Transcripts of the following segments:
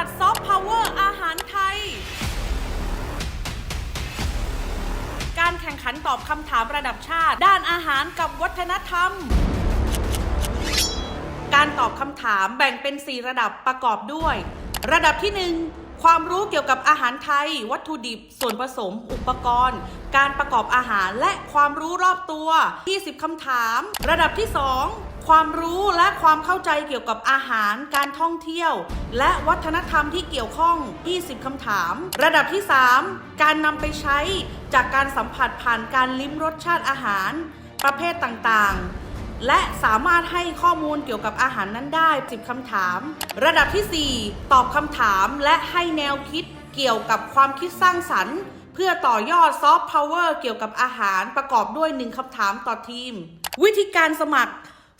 หัสซอฟต์พาวเวอร์อาหารไทย การแข่งขันตอบคำถามระดับชาติ ด้านอาหารกับวัฒนธรรม การตอบคำถามแบ่งเป็น 4 ระดับประกอบด้วย ระดับที่ 1 ความรู้เกี่ยวกับอาหารไทย วัตถุดิบ ส่วนผสม อุปกรณ์ การประกอบอาหารและความรู้รอบตัว 20 คำถาม ระดับที่ 2 ความรู้และความเข้าใจเกี่ยวกับอาหาร การท่องเที่ยว และวัฒนธรรมที่เกี่ยวข้อง 20 คำถาม ระดับที่ 3 การนำไปใช้จากการสัมผัสผ่านการลิ้มรสชาติอาหาร ประเภทต่างๆ และสามารถให้ข้อมูลเกี่ยวกับอาหารนั้นได้ 10คำถาม ระดับที่ 4 ตอบคำถามและให้แนวคิดเกี่ยวกับความคิดสร้างสรรค์ เพื่อต่อยอดซอฟต์พาวเวอร์เกี่ยวกับอาหารประกอบด้วย 1คำถามต่อทีม วิธีการสมัคร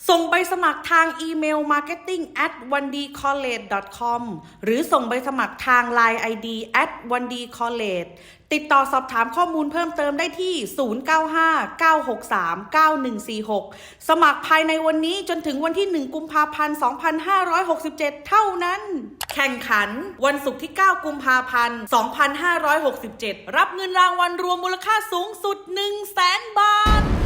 ส่งใบสมัครทางอีเมล marketing at one d college com หรือส่งใบสมัครทาง Line ID at one d college ติดต่อสอบถามข้อมูลเพิ่มเติมได้ที่ 095-963-9146 สมัครภายในวันนี้จนถึงวันที่ 1 กุมภาพันธ์ 2567 เท่านั้น แข่งขันวันศุกร์ที่ 9 กุมภาพันธ์ 2567 รับเงินรางวัลรวมมูลค่าสูงสุด 1 0 0 0 0 0บาท